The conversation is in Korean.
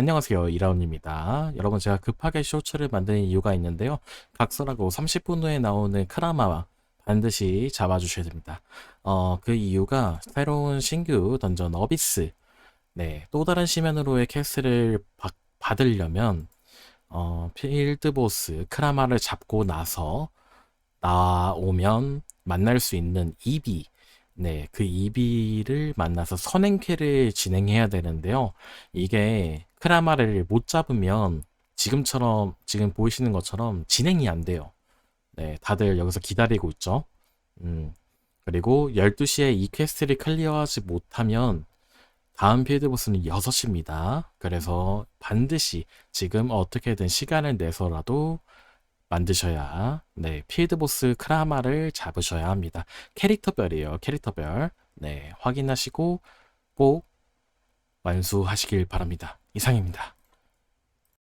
안녕하세요. 이라운입니다. 여러분, 제가 급하게 쇼츠를 만드는 이유가 있는데요. 각설하고 30분 후에 나오는 크라마 반드시 잡아주셔야 됩니다. 어, 그 이유가 새로운 신규 던전 어비스, 네, 또 다른 시면으로의 캐스를 받, 받으려면, 어, 필드 보스 크라마를 잡고 나서 나오면 만날 수 있는 이비, 네, 그 이비를 만나서 선행캐를 진행해야 되는데요. 이게 크라마를 못 잡으면 지금처럼, 지금 보이시는 것처럼 진행이 안 돼요. 네, 다들 여기서 기다리고 있죠. 음, 그리고 12시에 이 퀘스트를 클리어하지 못하면 다음 필드 보스는 6시입니다. 그래서 반드시 지금 어떻게든 시간을 내서라도 만드셔야 네, 필드 보스 크라마를 잡으셔야 합니다. 캐릭터별이에요. 캐릭터별. 네, 확인하시고 꼭 완수하시길 바랍니다. 이상입니다.